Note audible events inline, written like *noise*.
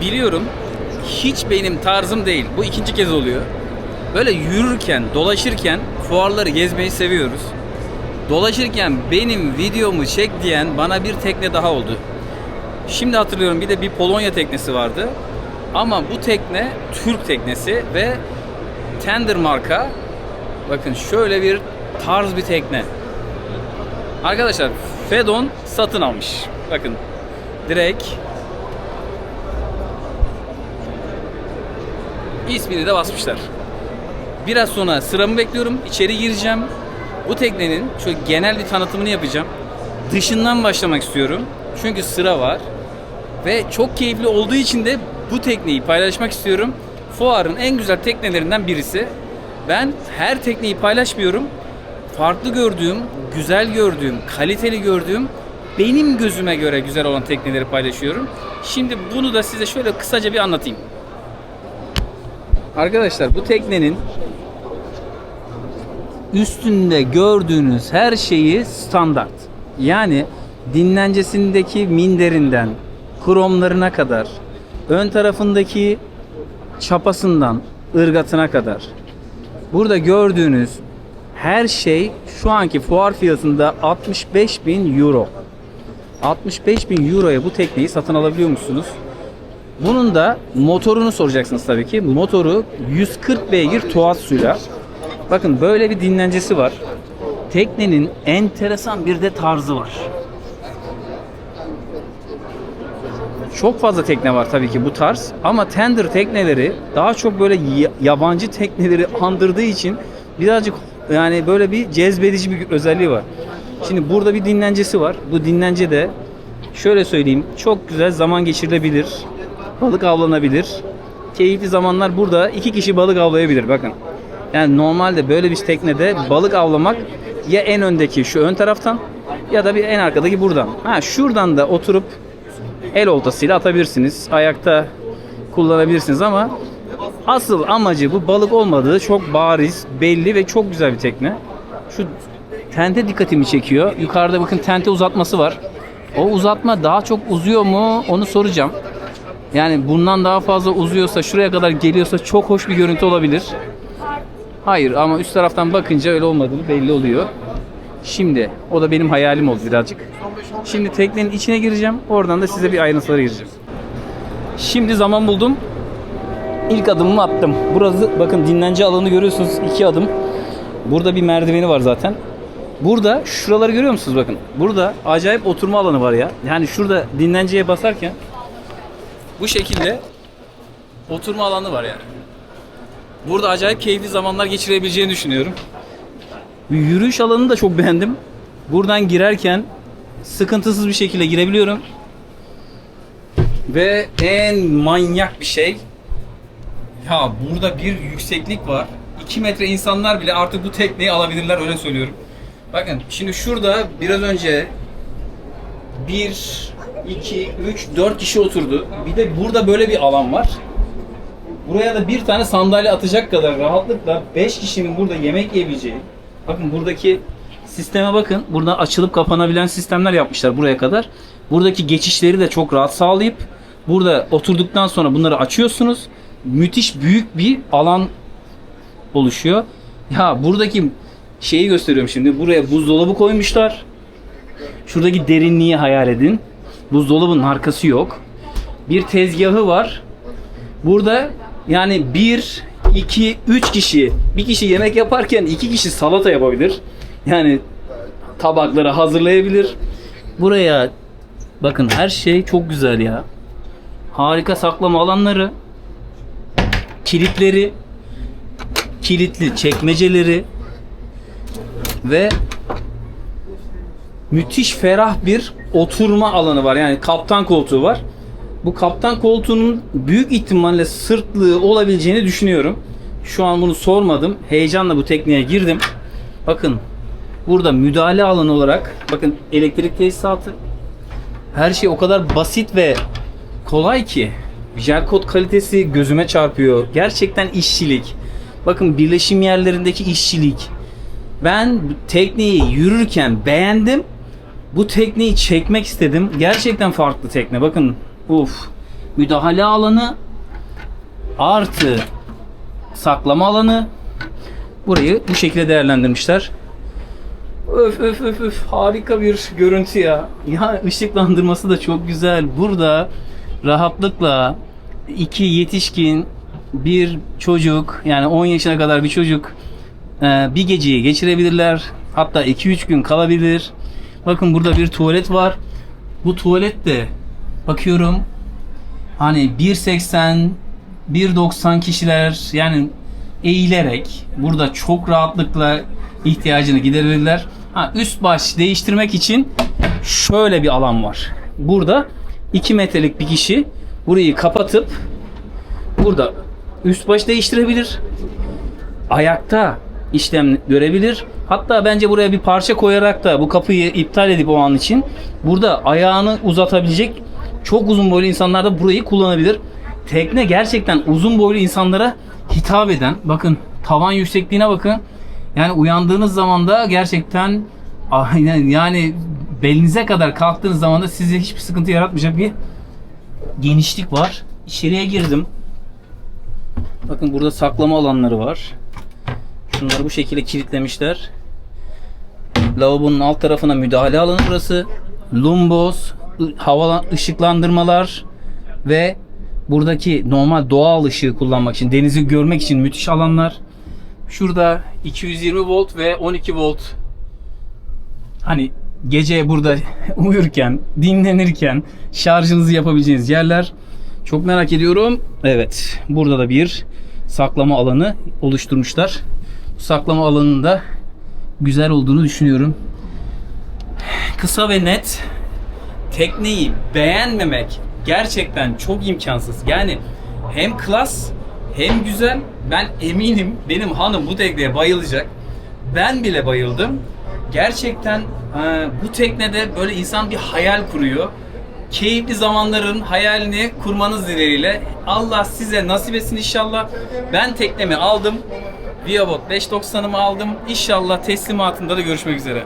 biliyorum hiç benim tarzım değil. Bu ikinci kez oluyor. Böyle yürürken, dolaşırken fuarları gezmeyi seviyoruz. Dolaşırken benim videomu çek diyen bana bir tekne daha oldu. Şimdi hatırlıyorum bir de bir Polonya teknesi vardı. Ama bu tekne Türk teknesi ve Tender marka. Bakın şöyle bir tarz bir tekne. Arkadaşlar Fedon satın almış. Bakın direkt ismini de basmışlar. Biraz sonra sıramı bekliyorum. İçeri gireceğim. Bu teknenin şöyle genel bir tanıtımını yapacağım. Dışından başlamak istiyorum. Çünkü sıra var. Ve çok keyifli olduğu için de bu tekneyi paylaşmak istiyorum. Fuarın en güzel teknelerinden birisi. Ben her tekneyi paylaşmıyorum. Farklı gördüğüm, güzel gördüğüm, kaliteli gördüğüm, benim gözüme göre güzel olan tekneleri paylaşıyorum. Şimdi bunu da size şöyle kısaca bir anlatayım. Arkadaşlar bu teknenin üstünde gördüğünüz her şeyi standart. Yani dinlencesindeki minderinden kromlarına kadar, ön tarafındaki çapasından ırgatına kadar. Burada gördüğünüz her şey şu anki fuar fiyatında 65 bin euro. 65 bin euroya bu tekneyi satın alabiliyor musunuz? Bunun da motorunu soracaksınız tabii ki. Motoru 140 beygir Tohatsuyla. Bakın böyle bir dinlencesi var. Teknenin enteresan bir de tarzı var. Çok fazla tekne var tabii ki bu tarz ama tender tekneleri daha çok böyle yabancı tekneleri andırdığı için birazcık yani böyle bir cezbedici bir özelliği var. Şimdi burada bir dinlencesi var. Bu dinlence de şöyle söyleyeyim çok güzel zaman geçirilebilir. Balık avlanabilir. Keyifli zamanlar burada iki kişi balık avlayabilir bakın. Yani normalde böyle bir teknede balık avlamak ya en öndeki şu ön taraftan ya da bir en arkadaki buradan. Ha şuradan da oturup el oltasıyla atabilirsiniz. Ayakta kullanabilirsiniz ama asıl amacı bu balık olmadığı çok bariz, belli ve çok güzel bir tekne. Şu tente dikkatimi çekiyor. Yukarıda bakın tente uzatması var. O uzatma daha çok uzuyor mu onu soracağım. Yani bundan daha fazla uzuyorsa, şuraya kadar geliyorsa çok hoş bir görüntü olabilir. Hayır ama üst taraftan bakınca öyle olmadığını belli oluyor. Şimdi o da benim hayalim oldu birazcık. Şimdi teknenin içine gireceğim. Oradan da size bir ayrıntılara gireceğim. Şimdi zaman buldum. İlk adımımı attım. Burası bakın dinlence alanı görüyorsunuz. iki adım. Burada bir merdiveni var zaten. Burada şuraları görüyor musunuz bakın. Burada acayip oturma alanı var ya. Yani şurada dinlenceye basarken bu şekilde oturma alanı var yani. Burada acayip keyifli zamanlar geçirebileceğini düşünüyorum. Bir Yürüyüş alanını da çok beğendim. Buradan girerken sıkıntısız bir şekilde girebiliyorum. Ve en manyak bir şey ya burada bir yükseklik var. 2 metre insanlar bile artık bu tekneyi alabilirler öyle söylüyorum. Bakın şimdi şurada biraz önce 1, 2, 3, 4 kişi oturdu. Bir de burada böyle bir alan var. Buraya da bir tane sandalye atacak kadar rahatlıkla 5 kişinin burada yemek yiyebileceği. Bakın buradaki sisteme bakın. Burada açılıp kapanabilen sistemler yapmışlar buraya kadar. Buradaki geçişleri de çok rahat sağlayıp burada oturduktan sonra bunları açıyorsunuz. Müthiş büyük bir alan oluşuyor. Ya buradaki şeyi gösteriyorum şimdi. Buraya buzdolabı koymuşlar. Şuradaki derinliği hayal edin. Buzdolabının arkası yok. Bir tezgahı var. Burada yani bir, iki, üç kişi, bir kişi yemek yaparken iki kişi salata yapabilir. Yani tabakları hazırlayabilir. Buraya bakın her şey çok güzel ya. Harika saklama alanları, kilitleri, kilitli çekmeceleri ve müthiş ferah bir oturma alanı var. Yani kaptan koltuğu var. Bu kaptan koltuğunun büyük ihtimalle sırtlığı olabileceğini düşünüyorum. Şu an bunu sormadım. Heyecanla bu tekneye girdim. Bakın burada müdahale alanı olarak bakın elektrik tesisatı her şey o kadar basit ve kolay ki jel kod kalitesi gözüme çarpıyor. Gerçekten işçilik. Bakın birleşim yerlerindeki işçilik. Ben tekneyi yürürken beğendim. Bu tekneyi çekmek istedim. Gerçekten farklı tekne. Bakın uf. müdahale alanı artı saklama alanı. Burayı bu şekilde değerlendirmişler. Öf öf öf öf harika bir görüntü ya. Ya ışıklandırması da çok güzel. Burada rahatlıkla iki yetişkin bir çocuk yani 10 yaşına kadar bir çocuk e, bir geceyi geçirebilirler. Hatta 2-3 gün kalabilir. Bakın burada bir tuvalet var. Bu tuvalet de bakıyorum hani 1.80 1.90 kişiler yani eğilerek burada çok rahatlıkla ihtiyacını giderirler. Ha, üst baş değiştirmek için şöyle bir alan var. Burada 2 metrelik bir kişi burayı kapatıp burada üst baş değiştirebilir. Ayakta işlem görebilir. Hatta bence buraya bir parça koyarak da bu kapıyı iptal edip o an için burada ayağını uzatabilecek çok uzun boylu insanlar da burayı kullanabilir. Tekne gerçekten uzun boylu insanlara hitap eden. Bakın tavan yüksekliğine bakın. Yani uyandığınız zaman da gerçekten aynen yani belinize kadar kalktığınız zaman da size hiçbir sıkıntı yaratmayacak bir genişlik var. İçeriye girdim. Bakın burada saklama alanları var. Şunları bu şekilde kilitlemişler. Lavabonun alt tarafına müdahale alanı burası. Lumbos, ı- hava ışıklandırmalar ve buradaki normal doğal ışığı kullanmak için, denizi görmek için müthiş alanlar. Şurada 220 volt ve 12 volt hani gece burada *laughs* uyurken, dinlenirken şarjınızı yapabileceğiniz yerler. Çok merak ediyorum. Evet, burada da bir saklama alanı oluşturmuşlar. Bu saklama alanında güzel olduğunu düşünüyorum. Kısa ve net tekneyi beğenmemek gerçekten çok imkansız. Yani hem klas hem güzel. Ben eminim benim hanım bu tekneye bayılacak. Ben bile bayıldım. Gerçekten e, bu teknede böyle insan bir hayal kuruyor. Keyifli zamanların hayalini kurmanız dileğiyle. Allah size nasip etsin inşallah. Ben teknemi aldım. Viabot 590'ımı aldım. İnşallah teslimatında da görüşmek üzere.